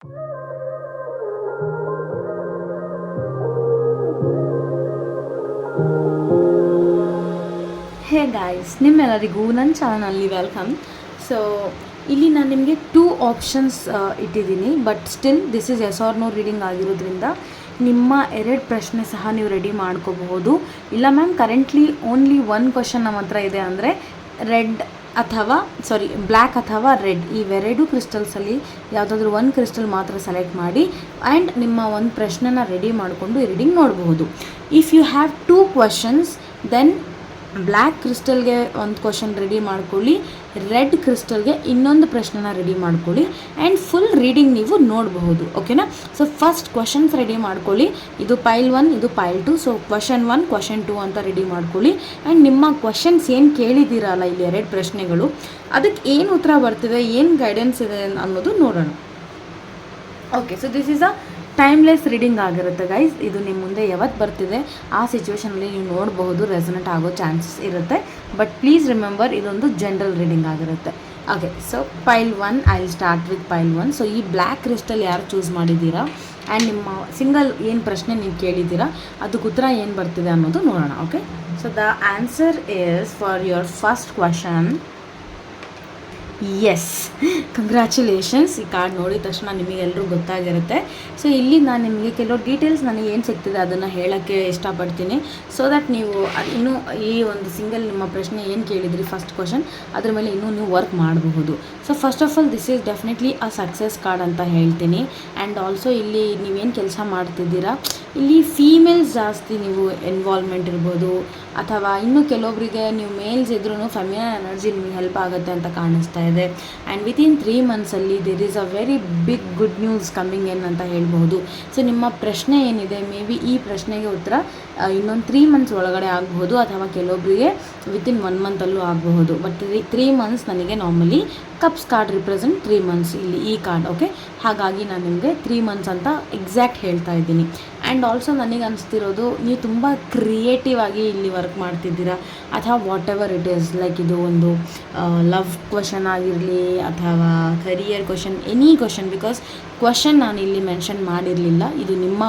Hey guys ನಿಮ್ಮೆಲ್ಲರಿಗೂ ನನ್ನ ಚಾನಲ್ಲಿ welcome so ಇಲ್ಲಿ ನಾನು ನಿಮಗೆ ಟೂ ಆಪ್ಷನ್ಸ್ ಇಟ್ಟಿದ್ದೀನಿ but still this is yes or no reading ಆಗಿರೋದ್ರಿಂದ ನಿಮ್ಮ ಎರಡು ಪ್ರಶ್ನೆ ಸಹ ನೀವು ರೆಡಿ ಮಾಡ್ಕೋಬಹುದು. ಇಲ್ಲ ma'am currently only one question ನಮ್ಮ ಹತ್ರ ಇದೆ ಅಂದರೆ ರೆಡ್ ಅಥವಾ ಸಾರಿ ಬ್ಲ್ಯಾಕ್ ಅಥವಾ ರೆಡ್ ಇವೆರಡು ಕ್ರಿಸ್ಟಲ್ಸಲ್ಲಿ ಯಾವುದಾದ್ರೂ ಒಂದು ಕ್ರಿಸ್ಟಲ್ ಮಾತ್ರ ಸೆಲೆಕ್ಟ್ ಮಾಡಿ ಆ್ಯಂಡ್ ನಿಮ್ಮ ಒಂದು ಪ್ರಶ್ನೆನ ರೆಡಿ ಮಾಡಿಕೊಂಡು ರೀಡಿಂಗ್ ನೋಡಬಹುದು. If you have two questions then black ಕ್ರಿಸ್ಟಲ್ಗೆ ಒಂದು ಕ್ವಶನ್ ರೆಡಿ ಮಾಡ್ಕೊಳ್ಳಿ, ರೆಡ್ ಕ್ರಿಸ್ಟಲ್ಗೆ ಇನ್ನೊಂದು ಪ್ರಶ್ನೆನ ರೆಡಿ ಮಾಡ್ಕೊಳ್ಳಿ ಆ್ಯಂಡ್ ಫುಲ್ ರೀಡಿಂಗ್ ನೀವು ನೋಡಬಹುದು ಓಕೆನಾ ಸೊ ಫಸ್ಟ್ ಕ್ವಶನ್ಸ್ ರೆಡಿ ಮಾಡ್ಕೊಳ್ಳಿ. ಇದು ಪೈಲ್ ಒನ್ ಇದು pile two so question one question two ಅಂತ ರೆಡಿ ಮಾಡ್ಕೊಳ್ಳಿ. ಆ್ಯಂಡ್ ನಿಮ್ಮ ಕ್ವಶನ್ಸ್ ಏನು ಕೇಳಿದ್ದೀರಲ್ಲ ಇಲ್ಲಿ ಎರಡು ಪ್ರಶ್ನೆಗಳು? ಅದಕ್ಕೆ ಏನು ಉತ್ತರ ಬರ್ತಿದೆ, ಏನು ಗೈಡೆನ್ಸ್ ಇದೆ ಅನ್ನೋದು ನೋಡೋಣ. Okay so this is a timeless reading ಆಗಿರುತ್ತೆ ಗೈಸ್ ಇದು ನಿಮ್ಮ ಮುಂದೆ ಯಾವತ್ತು ಬರ್ತಿದೆ, ಆ ಸಿಚುವೇಶನಲ್ಲಿ ನೀವು ನೋಡಬಹುದು ರೆಸನೆಂಟ್ ಆಗೋ ಚಾನ್ಸಸ್ ಇರುತ್ತೆ. ಬಟ್ ಪ್ಲೀಸ್ ರಿಮೆಂಬರ್ ಇದೊಂದು ಜನರಲ್ ರೀಡಿಂಗ್ ಆಗಿರುತ್ತೆ. Okay so pile one I start with pile one so ಈ ಬ್ಲ್ಯಾಕ್ ಕ್ರಿಸ್ಟಲ್ ಯಾರು ಚೂಸ್ ಮಾಡಿದ್ದೀರಾ? ಆ್ಯಂಡ್ ನಿಮ್ಮ ಸಿಂಗಲ್ ಏನು ಪ್ರಶ್ನೆ ನೀವು ಕೇಳಿದ್ದೀರಾ? ಅದಕ್ಕೆ ಉತ್ತರ ಏನು ಬರ್ತಿದೆ ಅನ್ನೋದು ನೋಡೋಣ okay so the answer is for your first question yes congratulations ಈ ಕಾರ್ಡ್ ನೋಡಿದ ತಕ್ಷಣ ನಿಮಗೆಲ್ಲರೂ ಗೊತ್ತಾಗಿರುತ್ತೆ. ಸೊ ಇಲ್ಲಿ ನಾನು ನಿಮಗೆ ಕೆಲವು ಡೀಟೇಲ್ಸ್ ನನಗೆ ಏನು ಸಿಗ್ತಿದೆ ಅದನ್ನು ಹೇಳೋಕ್ಕೆ ಇಷ್ಟಪಡ್ತೀನಿ. ಸೊ ದಟ್ ನೀವು ಇನ್ನೂ ಈ ಒಂದು ಸಿಂಗಲ್ ನಿಮ್ಮ ಪ್ರಶ್ನೆ ಏನು ಕೇಳಿದ್ರಿ ಫಸ್ಟ್ ಕ್ವಶನ್ ಅದ್ರ ಮೇಲೆ ಇನ್ನೂ ನೀವು ವರ್ಕ್ ಮಾಡಬಹುದು. So first of all this is definitely a success card ಅಂತ ಹೇಳ್ತೀನಿ. ಆ್ಯಂಡ್ ಆಲ್ಸೋ ಇಲ್ಲಿ ನೀವೇನು ಕೆಲಸ ಮಾಡ್ತಿದ್ದೀರಾ ಇಲ್ಲಿ ಫೀಮೇಲ್ಸ್ ಜಾಸ್ತಿ ನೀವು ಇನ್ವಾಲ್ವ್ಮೆಂಟ್ ಇರ್ಬೋದು. ಅಥವಾ ಇನ್ನು ಕೆಲವೊಬ್ಬರಿಗೆ ನೀವು ಮೇಲ್ಸ್ ಇದ್ರೂ ಫೆಮಿನನ್ ಎನರ್ಜಿ ನಿಮಗೆ ಹೆಲ್ಪ್ ಆಗುತ್ತೆ ಅಂತ ಕಾಣಿಸ್ತಾ ಇದೆ. And within three ಮಂತ್ಸಲ್ಲಿ there is a very big good news coming ಏನ್ ಅಂತ ಹೇಳ್ಬೋದು. ಸೊ ನಿಮ್ಮ ಪ್ರಶ್ನೆ ಏನಿದೆ ಮೇ ಬಿ ಈ ಪ್ರಶ್ನೆಗೆ ಉತ್ತರ ಇನ್ನೊಂದು ತ್ರೀ ಮಂತ್ಸ್ ಒಳಗಡೆ ಆಗಬಹುದು ಅಥವಾ ಕೆಲವೊಬ್ಬರಿಗೆ ವಿತಿನ್ ಒನ್ ಮಂತಲ್ಲೂ ಆಗಬಹುದು. ಬಟ್ ತ್ರೀ ತ್ರೀ ಮಂತ್ಸ್ ನನಗೆ normally cups card represent three months ಇಲ್ಲಿ ಈ ಕಾರ್ಡ್ ಓಕೆ ಹಾಗಾಗಿ ನಾನು ನಿಮಗೆ ತ್ರೀ ಮಂತ್ಸ್ ಅಂತ ಎಕ್ಸಾಕ್ಟ್ ಹೇಳ್ತಾ ಇದ್ದೀನಿ. ಆ್ಯಂಡ್ ಆಲ್ಸೋ ನನಗೆ ಅನಿಸ್ತಿರೋದು, ನೀವು ತುಂಬ ಕ್ರಿಯೇಟಿವ್ ಆಗಿ ಇಲ್ಲಿ ವರ್ಕ್ ಮಾಡ್ತಿದ್ದೀರಾ. ಅಥವಾ whatever it is like ಇದು ಒಂದು ಲವ್ ಕ್ವಶನ್ ಆಗಿರಲಿ, ಅಥವಾ career question any question because question ನಾನು ಇಲ್ಲಿ ಮೆನ್ಷನ್ ಮಾಡಿರಲಿಲ್ಲ. ಇದು ನಿಮ್ಮ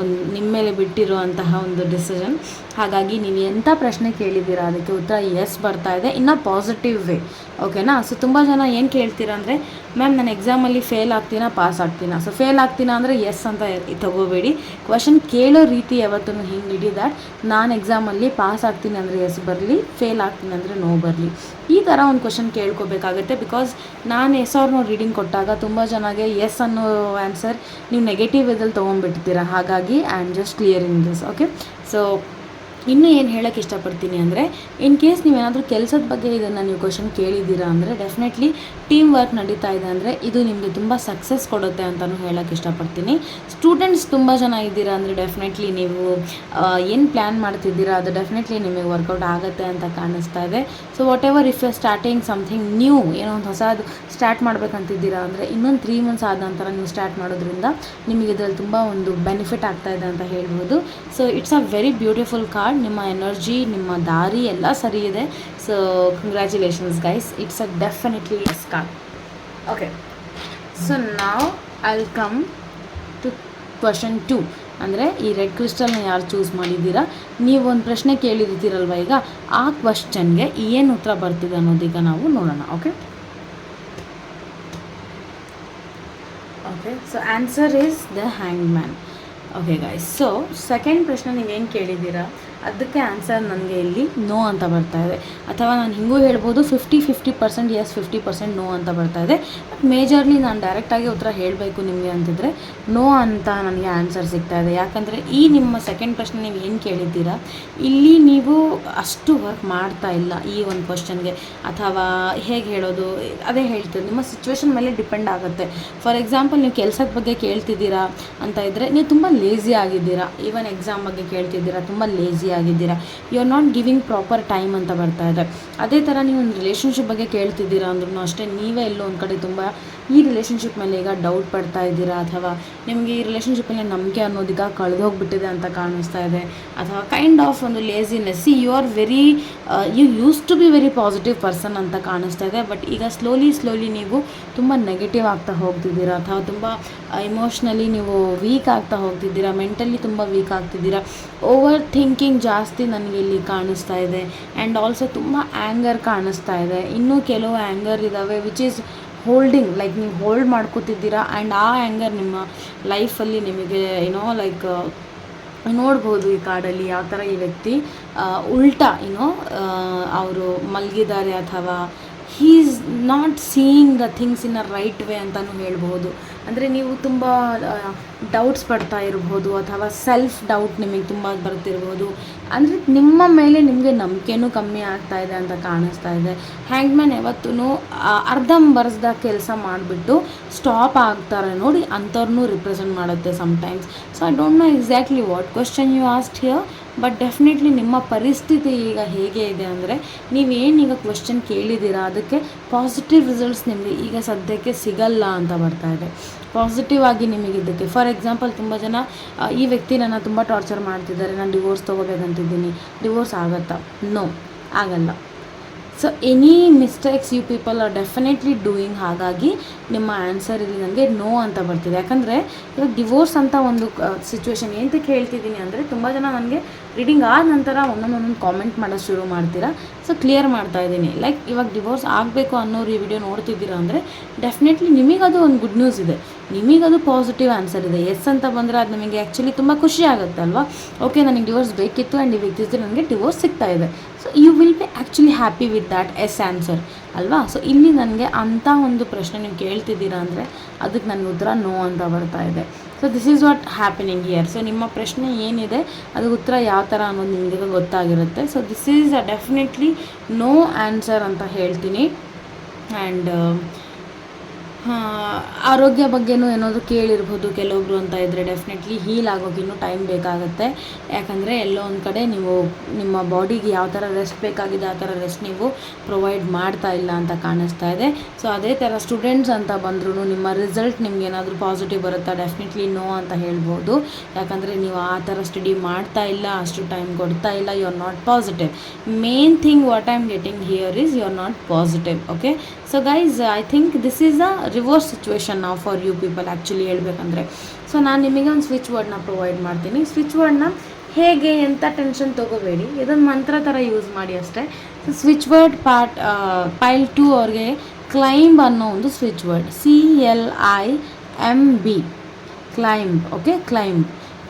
ಒಂದು ನಿಮ್ಮ ಮೇಲೆ ಬಿಟ್ಟಿರುವಂತಹ ಒಂದು ಡಿಸಿಷನ್ ಹಾಗಾಗಿ ನೀವು ಎಂಥ ಪ್ರಶ್ನೆ ಕೇಳಿದ್ದೀರಾ? ಅದಕ್ಕೆ ಉತ್ತರ ಎಸ್ ಬರ್ತಾ ಇದೆ. ಇನ್ನು ಪಾಸಿಟಿವ್ ವೇ ಓಕೆನಾ ಸೊ ತುಂಬ ಜನ ಏನು ಕೇಳ್ತೀರಾ ಅಂದರೆ ಮ್ಯಾಮ್ ನಾನು ಎಕ್ಸಾಮಲ್ಲಿ ಫೇಲ್ ಆಗ್ತೀನಾ? ಪಾಸ್ ಆಗ್ತೀನಾ? ಸೊ ಫೇಲ್ ಆಗ್ತೀನಾ ಅಂದರೆ ಎಸ್ ಅಂತ ತಗೋಬೇಡಿ. ಕ್ವಶನ್ ಕೇಳೋ ರೀತಿ ಯಾವತ್ತೂ ಹಿಂಗೆ ಇಡಿ ದ್ಯಾಟ್ ನಾನು ಎಕ್ಸಾಮಲ್ಲಿ ಪಾಸ್ ಆಗ್ತೀನಿ ಅಂದರೆ ಎಸ್ ಬರಲಿ ಫೇಲ್ ಆಗ್ತೀನಿ ಅಂದರೆ ನೋ ಬರಲಿ. ಈ ಥರ ಒಂದು ಕ್ವಶನ್ ಕೇಳ್ಕೋಬೇಕಾಗುತ್ತೆ. ಬಿಕಾಸ್ ನಾನು ಎಸ್ ಅವ್ರನ್ನೂ ರೀಡಿಂಗ್ ಕೊಟ್ಟಾಗ ತುಂಬ ಜನಗೆ ಎಸ್ ಅನ್ನೋ ಆನ್ಸರ್ ನೀವು ನೆಗೆಟಿವ್ ಇದ್ರಲ್ಲಿ ತೊಗೊಂಡ್ಬಿಡ್ತೀರಾ ಹಾಗಾಗಿ I am just clearing this okay so ಇನ್ನೂ ಏನು ಹೇಳೋಕ್ಕೆ ಇಷ್ಟಪಡ್ತೀನಿ ಅಂದರೆ ಇನ್ ಕೇಸ್ ನೀವೇನಾದರೂ ಕೆಲಸದ ಬಗ್ಗೆ ಇದನ್ನು ನೀವು ಕ್ವಶನ್ ಕೇಳಿದ್ದೀರಾ ಅಂದರೆ ಡೆಫಿನೆಟ್ಲಿ ಟೀಮ್ ವರ್ಕ್ ನಡೀತಾ ಇದೆ ಅಂದರೆ ಇದು ನಿಮಗೆ ತುಂಬ ಸಕ್ಸಸ್ ಕೊಡುತ್ತೆ ಅಂತಲೂ ಹೇಳೋಕ್ಕೆ ಇಷ್ಟಪಡ್ತೀನಿ. ಸ್ಟೂಡೆಂಟ್ಸ್ ತುಂಬ ಜನ ಇದ್ದೀರಾ ಅಂದರೆ ಡೆಫಿನೆಟ್ಲಿ ನೀವು ಏನು ಪ್ಲ್ಯಾನ್ ಮಾಡ್ತಿದ್ದೀರಾ ಅದು ಡೆಫಿನೆಟ್ಲಿ ನಿಮಗೆ ವರ್ಕೌಟ್ ಆಗುತ್ತೆ ಅಂತ ಕಾಣಿಸ್ತಾ ಇದೆ. So whatever if you starting something new ಏನೋ ಒಂದು ಹೊಸದು ಸ್ಟಾರ್ಟ್ ಮಾಡ್ಬೇಕಂತಿದ್ದೀರಾ ಅಂದರೆ, ಇನ್ನೊಂದು ತ್ರೀ ಮಂತ್ಸ್ ಆದ ನಂತರ ನೀವು ಸ್ಟಾರ್ಟ್ ಮಾಡೋದ್ರಿಂದ ನಿಮಗೆ ಇದರಲ್ಲಿ ತುಂಬ ಒಂದು ಬೆನಿಫಿಟ್ ಆಗ್ತಾ ಇದೆ ಅಂತ ಹೇಳ್ಬೋದು. So it's a very beautiful card ನಿಮ್ಮ ಎನರ್ಜಿ ನಿಮ್ಮ ದಾರಿ ಎಲ್ಲ ಸರಿ ಇದೆ. So congratulations guys it's a definitely yes call okay so ನಾವು I'll come to question two ಅಂದರೆ ಈ ರೆಡ್ ಕ್ರಿಸ್ಟಲ್ನ ಯಾರು ಚೂಸ್ ಮಾಡಿದ್ದೀರಾ? ನೀವು ಒಂದು ಪ್ರಶ್ನೆ ಕೇಳಿರ್ತೀರಲ್ವ ಈಗ? ಆ ಕ್ವಶನ್ಗೆ ಏನು ಉತ್ತರ ಬರ್ತಿದೆ ಅನ್ನೋದೀಗ ನಾವು ನೋಡೋಣ okay okay so answer is the hang man okay guys so second ಪ್ರಶ್ನೆ ನೀವೇನು ಕೇಳಿದ್ದೀರಾ? ಅದಕ್ಕೆ ಆನ್ಸರ್ ನನಗೆ ಇಲ್ಲಿ ನೋ ಅಂತ ಬರ್ತಾ ಇದೆ. ಅಥವಾ ನಾನು ಹಿಂಗೂ ಹೇಳ್ಬೋದು fifty fifty percent yes fifty percent no ಅಂತ ಬರ್ತಾ ಇದೆ. ಬಟ್ ಮೇಜರ್ಲಿ ನಾನು ಡೈರೆಕ್ಟಾಗಿ ಉತ್ತರ ಹೇಳಬೇಕು ನಿಮಗೆ ಅಂತಿದ್ರೆ, ನೋ ಅಂತ ನನಗೆ ಆನ್ಸರ್ ಸಿಗ್ತಾ ಇದೆ. ಯಾಕಂದರೆ ಈ ನಿಮ್ಮ ಸೆಕೆಂಡ್ ಪ್ರಶ್ನೆ ನೀವು ಏನು ಕೇಳಿದ್ದೀರಾ? ಇಲ್ಲಿ ನೀವು ಅಷ್ಟು ವರ್ಕ್ ಮಾಡ್ತಾ ಇಲ್ಲ ಈ ಒಂದು ಕ್ವಶನ್ಗೆ ಅಥವಾ ಹೇಗೆ ಹೇಳೋದು? ಅದೇ ಹೇಳ್ತೀನಿ, ನಿಮ್ಮ ಸಿಚುವೇಶನ್ ಮೇಲೆ ಡಿಪೆಂಡ್ ಆಗುತ್ತೆ. ಫಾರ್ ಎಕ್ಸಾಂಪಲ್ ನೀವು ಕೆಲಸದ ಬಗ್ಗೆ ಕೇಳ್ತಿದ್ದೀರಾ ಅಂತ ಇದ್ದರೆ ನೀವು ತುಂಬ ಲೇಸಿ ಆಗಿದ್ದೀರಾ. ಈವನ್ ಎಕ್ಸಾಮ್ ಬಗ್ಗೆ ಕೇಳ್ತಿದ್ದೀರಾ, ತುಂಬ ಲೇಸಿ ಆಗಿದ್ದೀರಾ? You are not giving proper time ಅಂತ ಬರ್ತಾ ಇದೆ. ಅದೇ ಥರ ನೀವು ಒಂದು ರಿಲೇಷನ್ಶಿಪ್ ಬಗ್ಗೆ ಕೇಳ್ತಿದ್ದೀರಾ ಅಂದ್ರೂ ಅಷ್ಟೇ, ನೀವೇ ಎಲ್ಲೋ ಒಂದು ಕಡೆ ತುಂಬ ಈ ರಿಲೇಷನ್ಶಿಪ್ ಮೇಲೆ ಈಗ ಡೌಟ್ ಪಡ್ತಾ ಇದ್ದೀರಾ? ಅಥವಾ ನಿಮಗೆ ಈ ರಿಲೇಷನ್ಶಿಪ್ ಮೇಲೆ ನಂಬಿಕೆ ಅನ್ನೋದೀಗ ಕಳೆದೋಗ್ಬಿಟ್ಟಿದೆ ಅಂತ ಕಾಣಿಸ್ತಾ ಇದೆ. ಅಥವಾ ಕೈಂಡ್ ಆಫ್ ಒಂದು laziness see you are very you use to be very positive person ಅಂತ ಕಾಣಿಸ್ತಾ ಇದೆ. ಬಟ್ ಈಗ ಸ್ಲೋಲಿ ಸ್ಲೋಲಿ ನೀವು ತುಂಬ ನೆಗೆಟಿವ್ ಆಗ್ತಾ ಹೋಗ್ತಿದ್ದೀರಾ? ಅಥವಾ ತುಂಬ ಇಮೋಷ್ನಲಿ ನೀವು ವೀಕ್ ಆಗ್ತಾ ಹೋಗ್ತಿದ್ದೀರಾ? ಮೆಂಟಲಿ ತುಂಬ ವೀಕ್ ಆಗ್ತಿದ್ದೀರಾ? ಓವರ್ ಥಿಂಕಿಂಗ್ ಜಾಸ್ತಿ ನನಗೆ ಇಲ್ಲಿ ಕಾಣಿಸ್ತಾ ಇದೆ. ಆ್ಯಂಡ್ ಆಲ್ಸೋ ತುಂಬ ಆ್ಯಂಗರ್ ಕಾಣಿಸ್ತಾ ಇದೆ. ಇನ್ನೂ ಕೆಲವು ಆ್ಯಂಗರ್ ಇದ್ದಾವೆ ವಿಚ್ ಈಸ್ ಹೋಲ್ಡಿಂಗ್ ಲೈಕ್ ನೀವು ಹೋಲ್ಡ್ ಮಾಡ್ಕೋತಿದ್ದೀರಾ ಆ್ಯಂಡ್ ಆ ಆ್ಯಂಗರ್ ನಿಮ್ಮ ಲೈಫಲ್ಲಿ ನಿಮಗೆ ಏನೋ ಲೈಕ್ ನೋಡ್ಬೋದು ಈ ಕಾಡಲ್ಲಿ ಯಾವ ಥರ ಈ ವ್ಯಕ್ತಿ ಉಲ್ಟಾ ಏನೋ ಅವರು ಮಲಗಿದ್ದಾರೆ ಅಥವಾ he is not seeing the things in a right way ಅಂತಲೂ ಹೇಳ್ಬೋದು ಅಂದರೆ ನೀವು ತುಂಬ ಡೌಟ್ಸ್ ಪಡ್ತಾ ಇರ್ಬೋದು ಅಥವಾ ಸೆಲ್ಫ್ ಡೌಟ್ ನಿಮಗೆ ತುಂಬ ಬರ್ತಿರ್ಬೋದು ಅಂದರೆ ನಿಮ್ಮ ಮೇಲೆ ನಿಮಗೆ ನಂಬಿಕೆನೂ ಕಮ್ಮಿ ಆಗ್ತಾ ಇದೆ ಅಂತ ಕಾಣಿಸ್ತಾ ಇದೆ. ಹ್ಯಾಂಗ್ಮ್ಯಾನ್ ಯಾವತ್ತೂ ಅರ್ಧಂಬರ್ಸ್ದ ಕೆಲಸ ಮಾಡಿಬಿಟ್ಟು ಸ್ಟಾಪ್ ಆಗ್ತಾರೆ ನೋಡಿ ಅಂಥವ್ರನ್ನೂ ರಿಪ್ರೆಸೆಂಟ್ ಮಾಡುತ್ತೆ sometimes so I don't know exactly what question you asked here but definitely ನಿಮ್ಮ ಪರಿಸ್ಥಿತಿ ಈಗ ಹೇಗೆ ಇದೆ ಅಂದರೆ ನೀವೇನೀಗ ಕ್ವಶನ್ ಕೇಳಿದ್ದೀರಾ ಅದಕ್ಕೆ ಪಾಸಿಟಿವ್ ರಿಸಲ್ಟ್ಸ್ ನಿಮಗೆ ಈಗ ಸದ್ಯಕ್ಕೆ ಸಿಗಲ್ಲ ಅಂತ ಬರ್ತಾ ಇದೆ. ಪಾಸಿಟಿವ್ ಆಗಿ ನಿಮಗೆ ಇದಕ್ಕೆ ಫಾರ್ ಎಕ್ಸಾಂಪಲ್ ತುಂಬ ಜನ ಈ ವ್ಯಕ್ತಿ ನನ್ನ ತುಂಬ ಟಾರ್ಚರ್ ಮಾಡ್ತಿದ್ದಾರೆ, ನಾನು ಡಿವೋರ್ಸ್ ತೊಗೋಬೇಕಂತಿದ್ದೀನಿ ಡಿವೋರ್ಸ್ ಆಗತ್ತಾ? ನೋ ಆಗಲ್ಲ. So any mistakes you people are definitely doing ಹಾಗಾಗಿ ನಿಮ್ಮ ಆನ್ಸರ್ ಇಲ್ಲಿ ನನಗೆ ನೋ ಅಂತ ಬರ್ತಿದೆ. ಯಾಕಂದರೆ, ಇವಾಗ ಡಿವೋರ್ಸ್ ಅಂತ ಒಂದು ಸಿಚುವೇಶನ್ ಏನಂತಕ್ಕೆ ಹೇಳ್ತಿದ್ದೀನಿ ಅಂದರೆ, ತುಂಬ ಜನ ನನಗೆ ರೀಡಿಂಗ್ ಆದ ನಂತರ ಒಂದೊಂದೊಂದೊಂದು ಒಂದೊಂದು ಕಾಮೆಂಟ್ ಮಾಡೋದು ಶುರು ಮಾಡ್ತೀರಾ? ಸೊ ಕ್ಲಿಯರ್ ಮಾಡ್ತಾ ಇದ್ದೀನಿ. ಲೈಕ್ ಇವಾಗ ಡಿವೋರ್ಸ್ ಆಗಬೇಕು ಅನ್ನೋರು ಈ ವಿಡಿಯೋ ನೋಡ್ತಿದ್ದೀರಾ ಅಂದರೆ ಡೆಫಿನೆಟ್ಲಿ ನಿಮಗದು ಒಂದು ಗುಡ್ ನ್ಯೂಸ್ ಇದೆ. ನಿಮಗದು ಪಾಸಿಟಿವ್ ಆನ್ಸರ್ ಇದೆ. ಎಸ್ ಅಂತ ಬಂದರೆ ಅದು ನಿಮಗೆ ಆ್ಯಕ್ಚುಲಿ ತುಂಬ ಖುಷಿ ಆಗುತ್ತೆ ಅಲ್ವಾ? ಓಕೆ ನನಗೆ ಡಿವೋರ್ಸ್ ಬೇಕಿತ್ತು ಆ್ಯಂಡ್ ಈ ವ್ಯಕ್ತಿ ನನಗೆ ಡಿವೋರ್ಸ್ ಸಿಗ್ತಾ ಇದೆ. So you will be actually happy with that yes answer ಅಲ್ವಾ? ಸೊ ಇಲ್ಲಿ ನನಗೆ ಅಂಥ ಒಂದು ಪ್ರಶ್ನೆ ನೀವು ಕೇಳ್ತಿದ್ದೀರಾ ಅಂದರೆ ಅದಕ್ಕೆ ನನ್ನ ಉತ್ತರ ನೋ ಅಂತ ಬರ್ತಾ ಇದೆ. So this is what happening here so ನಿಮ್ಮ ಪ್ರಶ್ನೆ ಏನಿದೆ ಅದಕ್ಕೆ ಉತ್ತರ ಯಾವ ಥರ ಅನ್ನೋದು ನಿಮಗೆ ಗೊತ್ತಾಗಿರುತ್ತೆ. So this is a definitely no answer ಅಂತ ಹೇಳ್ತೀನಿ. ಆ್ಯಂಡ್ ಆರೋಗ್ಯ ಬಗ್ಗೆನೂ ಏನಾದರೂ ಕೇಳಿರ್ಬೋದು ಕೆಲವೊಬ್ರು ಅಂತ ಇದ್ದರೆ ಡೆಫಿನೆಟ್ಲಿ ಹೀಲ್ ಆಗೋಕೆ ಇನ್ನೂ ಟೈಮ್ ಬೇಕಾಗುತ್ತೆ. ಯಾಕಂದರೆ ಎಲ್ಲೋ ಒಂದು ಕಡೆ ನೀವು ನಿಮ್ಮ ಬಾಡಿಗೆ ಯಾವ ಥರ ರೆಸ್ಟ್ ಬೇಕಾಗಿದೆ ಆ ಥರ ರೆಸ್ಟ್ ನೀವು ಪ್ರೊವೈಡ್ ಮಾಡ್ತಾ ಇಲ್ಲ ಅಂತ ಕಾಣಿಸ್ತಾ ಇದೆ. ಸೊ ಅದೇ ಥರ ಸ್ಟೂಡೆಂಟ್ಸ್ ಅಂತ ಬಂದ್ರೂ ನಿಮ್ಮ ರಿಸಲ್ಟ್ ನಿಮ್ಗೆ ಏನಾದರೂ ಪಾಸಿಟಿವ್ ಬರುತ್ತಾ? ಡೆಫಿನೆಟ್ಲಿ ನೋ ಅಂತ ಹೇಳ್ಬೋದು. ಯಾಕಂದರೆ ನೀವು ಆ ಥರ ಸ್ಟಡಿ ಮಾಡ್ತಾ ಇಲ್ಲ, ಅಷ್ಟು ಟೈಮ್ ಕೊಡ್ತಾ ಇಲ್ಲ you are not positive main thing what I am getting here is you are not positive okay so guys I think this is a reverse situation ನಾವು ಫಾರ್ ಯು ಪೀಪಲ್ ಆ್ಯಕ್ಚುಲಿ ಹೇಳಬೇಕಂದ್ರೆ. So ನಾನು ನಿಮಗೆ ಒಂದು switch ವರ್ಡ್ನ provide ಮಾಡ್ತೀನಿ. Switch ವರ್ಡ್ನ ಹೇಗೆ ಎಂಥ ಟೆನ್ಷನ್ ತೊಗೋಬೇಡಿ, ಇದೊಂದು ಮಂತ್ರ ಥರ ಯೂಸ್ ಮಾಡಿ ಅಷ್ಟೇ. So switch word part pile to ಅವ್ರಿಗೆ ಕ್ಲೈಂಬ್ ಅನ್ನೋ ಒಂದು switch word C L I M B climb okay climb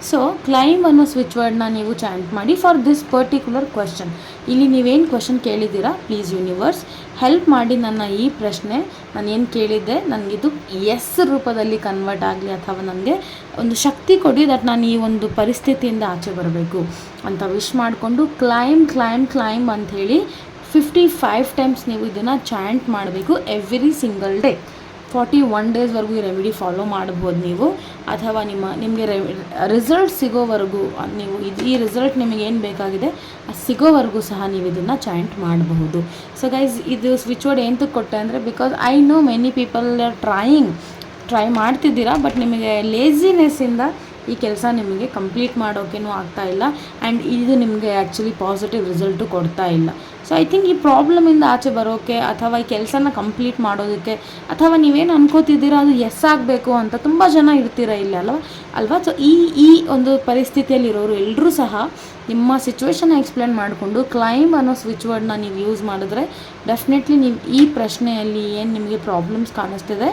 so claim ಅನ್ನೋ ಸ್ವಿಚ್ ವರ್ಡ್ನ ನೀವು ಚಾಂಟ್ ಮಾಡಿ ಫಾರ್ ದಿಸ್ ಪರ್ಟಿಕ್ಯುಲರ್ ಕ್ವಶನ್ ಇಲ್ಲಿ ನೀವೇನು ಕ್ವಶನ್ ಕೇಳಿದ್ದೀರಾ? ಪ್ಲೀಸ್ ಯೂನಿವರ್ಸ್ ಹೆಲ್ಪ್ ಮಾಡಿ ನನ್ನ ಈ ಪ್ರಶ್ನೆ. ನಾನು ಏನು ಕೇಳಿದ್ದೆ? ನನಗಿದು ಎಸ್ ರೂಪದಲ್ಲಿ ಕನ್ವರ್ಟ್ ಆಗಲಿ ಅಥವಾ ನನಗೆ ಒಂದು ಶಕ್ತಿ ಕೊಡಿ ದಟ್ ನಾನು ಈ ಒಂದು ಪರಿಸ್ಥಿತಿಯಿಂದ ಆಚೆ ಬರಬೇಕು. ಅಂತ ವಿಶ್ ಮಾಡಿಕೊಂಡು ಕ್ಲೈಮ್ ಕ್ಲೈಮ್ ಕ್ಲೈಮ್ ಅಂಥೇಳಿ ಫಿಫ್ಟಿ ಫೈವ್ ಟೈಮ್ಸ್ ನೀವು ಇದನ್ನು ಚಾಂಟ್ ಮಾಡಬೇಕು every single day forty one ಡೇಸ್ವರೆಗೂ ಈ ರೆಮಿಡಿ ಫಾಲೋ ಮಾಡ್ಬೋದು ನೀವು. ಅಥವಾ ನಿಮ್ಮ, ನಿಮಗೆ ರಿಸಲ್ಟ್ ಸಿಗೋವರೆಗೂ, ನೀವು ಇದು ಈ ರಿಸಲ್ಟ್ ನಿಮಗೆ ಏನು ಬೇಕಾಗಿದೆ ಅದು ಸಿಗೋವರೆಗೂ ಸಹ ನೀವು ಇದನ್ನು ಚಾಂಟ್ ಮಾಡಬಹುದು. ಸೊ ಗೈಸ್ ಇದು ಸ್ವಿಚ್ ಬೋರ್ಡ್ ಏನಕ್ಕೆ ಕೊಟ್ಟೆ ಅಂದರೆ because I know many people are trying try ಮಾಡ್ತಿದ್ದೀರಾ ಬಟ್ ನಿಮಗೆ ಲೇಸಿನೆಸ್ಸಿಂದ ಈ ಕೆಲಸ ನಿಮಗೆ ಕಂಪ್ಲೀಟ್ ಮಾಡೋಕ್ಕೇನೂ ಆಗ್ತಾ ಇಲ್ಲ. ಆ್ಯಂಡ್ ಇದು ನಿಮಗೆ ಆ್ಯಕ್ಚುಲಿ ಪಾಸಿಟಿವ್ ರಿಸಲ್ಟು ಕೊಡ್ತಾ ಇಲ್ಲ. ಸೊ ಐ ಥಿಂಕ್ ಈ ಪ್ರಾಬ್ಲಮಿಂದ ಆಚೆ ಬರೋಕ್ಕೆ ಅಥವಾ ಈ ಕೆಲಸನ ಕಂಪ್ಲೀಟ್ ಮಾಡೋದಕ್ಕೆ ಅಥವಾ ನೀವೇನು ಅನ್ಕೋತಿದ್ದೀರಾ ಅದು ಎಸ್ ಆಗಬೇಕು ಅಂತ ತುಂಬ ಜನ ಇರ್ತೀರ ಇಲ್ಲಿ ಅಲ್ವಾ? ಅಲ್ವಾ? ಸೊ ಈ ಈ ಒಂದು ಪರಿಸ್ಥಿತಿಯಲ್ಲಿರೋರು ಎಲ್ಲರೂ ಸಹ ನಿಮ್ಮ ಸಿಚುವೇಶನ್ ಎಕ್ಸ್ಪ್ಲೇನ್ ಮಾಡಿಕೊಂಡು ಕ್ಲೈಮ್ ಅನ್ನೋ ಸ್ವಿಚ್ ವರ್ಡ್ನ ನೀವು ಯೂಸ್ ಮಾಡಿದ್ರೆ ಡೆಫಿನೆಟ್ಲಿ ನೀವು ಈ ಪ್ರಶ್ನೆಯಲ್ಲಿ ಏನು ನಿಮಗೆ ಪ್ರಾಬ್ಲಮ್ಸ್ ಕಾಣಿಸ್ತಿದೆ,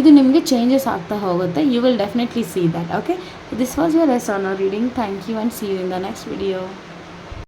ಇದು ನಿಮಗೆ ಚೇಂಜಸ್ ಆಗ್ತಾ ಹೋಗುತ್ತೆ. You will definitely see that okay this was your yes on reading thank you and see you in the next video